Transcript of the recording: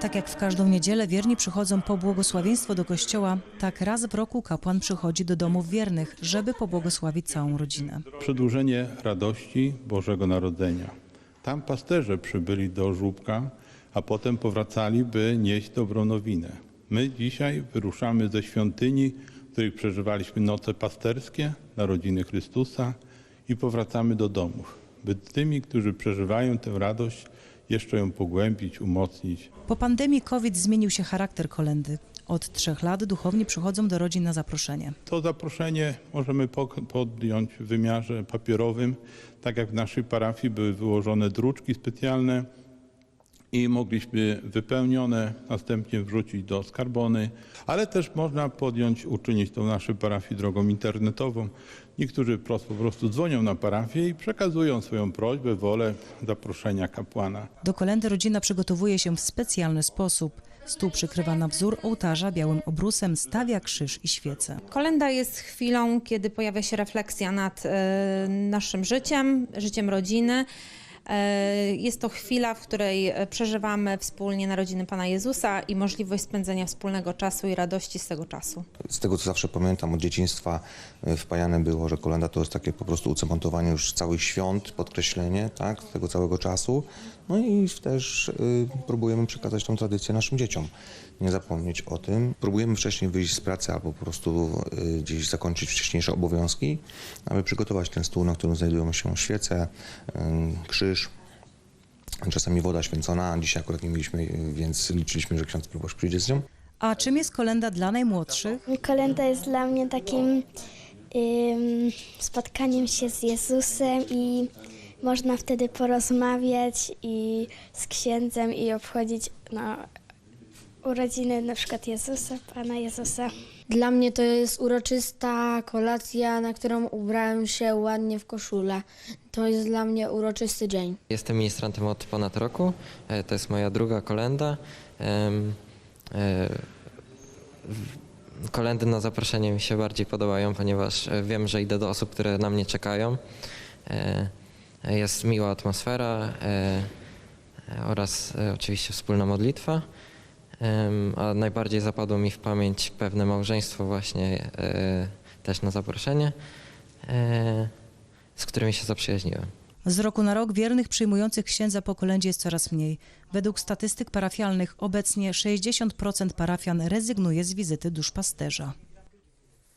Tak jak w każdą niedzielę wierni przychodzą po błogosławieństwo do kościoła, tak raz w roku kapłan przychodzi do domów wiernych, żeby pobłogosławić całą rodzinę. Przedłużenie radości Bożego Narodzenia. Tam pasterze przybyli do żłóbka, a potem powracali, by nieść dobrą nowinę. My dzisiaj wyruszamy ze świątyni, w której przeżywaliśmy noce pasterskie, narodziny Chrystusa i powracamy do domów, by tymi, którzy przeżywają tę radość, jeszcze ją pogłębić, umocnić. Po pandemii COVID zmienił się charakter kolendy. Od trzech lat duchowni przychodzą do rodzin na zaproszenie. To zaproszenie możemy podjąć w wymiarze papierowym, tak jak w naszej parafii były wyłożone druczki specjalne i mogliśmy wypełnione następnie wrzucić do skarbony, ale też można podjąć, uczynić to w naszej parafii drogą internetową. Niektórzy po po prostu dzwonią na parafię i przekazują swoją prośbę, wolę zaproszenia kapłana. Do kolendy rodzina przygotowuje się w specjalny sposób. Stół przykrywa na wzór ołtarza białym obrusem, stawia krzyż i świece. Kolenda jest chwilą, kiedy pojawia się refleksja nad e, naszym życiem, życiem rodziny. E, Jest to chwila, w której e, przeżywamy wspólnie narodziny Pana Jezusa i możliwość spędzenia wspólnego czasu i radości z tego czasu. Z tego, co zawsze pamiętam od dzieciństwa, y, wpajane było, że kolenda to jest takie po prostu ucementowanie już całych świąt, podkreślenie tak, tego całego czasu. No i też próbujemy przekazać tą tradycję naszym dzieciom. Nie zapomnieć o tym. Próbujemy wcześniej wyjść z pracy albo po prostu gdzieś zakończyć wcześniejsze obowiązki, aby przygotować ten stół, na którym znajdują się świece, krzyż, czasami woda święcona. Dzisiaj akurat nie mieliśmy, więc liczyliśmy, że ksiądz proboszcz przyjdzie z nią. A czym jest kolenda dla najmłodszych? Kolenda jest dla mnie takim ym, spotkaniem się z Jezusem i można wtedy porozmawiać i z księdzem i obchodzić no, urodziny na przykład Jezusa, Pana Jezusa. Dla mnie to jest uroczysta kolacja, na którą ubrałem się ładnie w koszulę. To jest dla mnie uroczysty dzień. Jestem ministrantem od ponad roku. E, To jest moja druga kolenda. E, Kolendy na zaproszenie mi się bardziej podobają, ponieważ e, wiem, że idę do osób, które na mnie czekają. Jest miła atmosfera oraz oczywiście wspólna modlitwa. A najbardziej zapadło mi w pamięć pewne małżeństwo właśnie e, też na zaproszenie, e, z którymi się zaprzyjaźniłem. Z roku na rok wiernych przyjmujących księdza po kolędzie jest coraz mniej. Według statystyk parafialnych obecnie 60% parafian rezygnuje z wizyty duszpasterza.